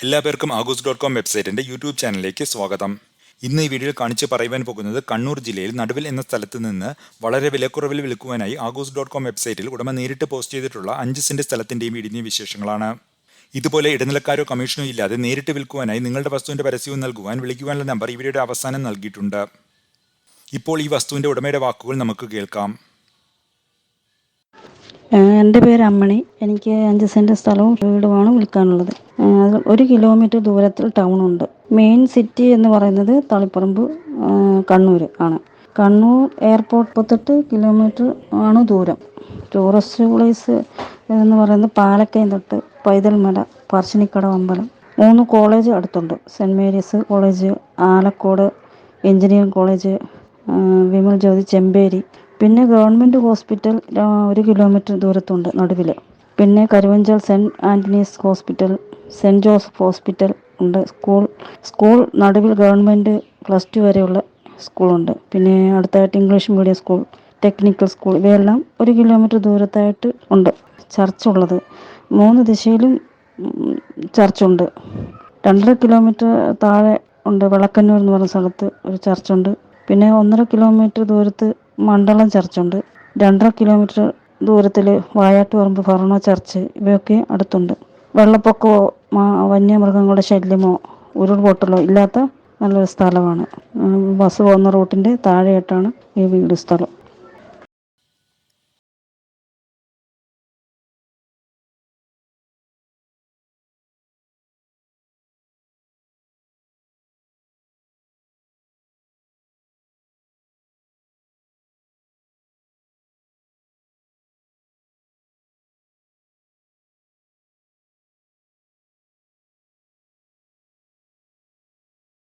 എല്ലാ പേർക്കും ആഗൂസ് ഡോട്ട് കോം വെബ്സൈറ്റിന്റെ യൂട്യൂബ് ചാനലിലേക്ക് സ്വാഗതം. ഇന്ന് ഈ വീഡിയോയിൽ കാണിച്ചു പറയുവാൻ പോകുന്നത് കണ്ണൂർ ജില്ലയിൽ നടുവിൽ എന്ന സ്ഥലത്ത് നിന്ന് വളരെ വിലക്കുറവിൽ വിൽക്കുവാനായി ആഗൂസ് ഡോട്ട് കോം വെബ്സൈറ്റിൽ ഉടമ നേരിട്ട് പോസ്റ്റ് ചെയ്തിട്ടുള്ള അഞ്ച് സെന്റ് സ്ഥലത്തിന്റെയും വീടിന്റെയും വിശേഷങ്ങളാണ്. ഇതുപോലെ ഇടനിലക്കാരോ കമ്മീഷനോ ഇല്ലാതെ നേരിട്ട് വിൽക്കുവാനായി നിങ്ങളുടെ വസ്തുവിന്റെ പരസ്യവും നൽകുവാൻ വിളിക്കുവാനുള്ള നമ്പർ വീഡിയോയുടെ അവസാനം നൽകിയിട്ടുണ്ട്. ഇപ്പോൾ ഈ വസ്തുവിന്റെ ഉടമയുടെ വാക്കുകൾ നമുക്ക് കേൾക്കാം. എന്റെ പേര് അമ്മണി. എനിക്ക് അഞ്ച് സെന്റ് സ്ഥലവും വീടുമാണ് വിൽക്കാനുള്ളത്. ഒരു കിലോമീറ്റർ ദൂരത്തിൽ ടൗണുണ്ട് മെയിൻ സിറ്റി എന്ന് പറയുന്നത് തളിപ്പറമ്പ് കണ്ണൂർ ആണ്. കണ്ണൂർ എയർപോർട്ട് മുപ്പത്തെട്ട് കിലോമീറ്റർ ആണ് ദൂരം. ടൂറിസ്റ്റ് പ്ലേസ് എന്ന് പറയുന്നത് പാലക്കയം തൊട്ട് പൈതൽമല പറശ്ശിനിക്കട അമ്പലം. മൂന്ന് കോളേജ് അടുത്തുണ്ട്. Saint Mary's college Alakode engineering college Vimal Jyothi Chemperi. പിന്നെ ഗവൺമെന്റ് ഹോസ്പിറ്റൽ ഒരു കിലോമീറ്റർ ദൂരത്തുണ്ട് നടുവിൽ പിന്നെ Karuvanchal saint Antony's hospital saint Joseph hospital ഉണ്ട് school school Naduvil government plus two വരെയുള്ള സ്കൂളുണ്ട്. പിന്നെ അടുത്തായിട്ട് English medium school technical school ഇവയെല്ലാം ഒരു കിലോമീറ്റർ ദൂരത്തായിട്ട് ഉണ്ട് ചർച്ചുള്ളത്. മൂന്ന് ദിശയിലും ചർച്ചുണ്ട്. രണ്ടര കിലോമീറ്റർ താഴെ ഉണ്ട് വിളക്കന്നൂർ എന്ന് പറഞ്ഞ സ്ഥലത്ത് ഒരു ചർച്ചുണ്ട്. പിന്നെ ഒന്നര കിലോമീറ്റർ ദൂരത്ത് മണ്ഡലം ചർച്ചുണ്ട്. രണ്ടര കിലോമീറ്റർ ദൂരത്തിൽ വായാട്ടുപറമ്പ് ഫറണോ ചർച്ച് ഇവയൊക്കെ അടുത്തുണ്ട്. വെള്ളപ്പൊക്കമോ വന്യമൃഗങ്ങളുടെ ശല്യമോ ഉരുൾപൊട്ടലോ ഇല്ലാത്ത നല്ലൊരു സ്ഥലമാണ്. ബസ് പോകുന്ന റൂട്ടിന്റെ താഴെയായിട്ടാണ് ഈ വീട് സ്ഥലം.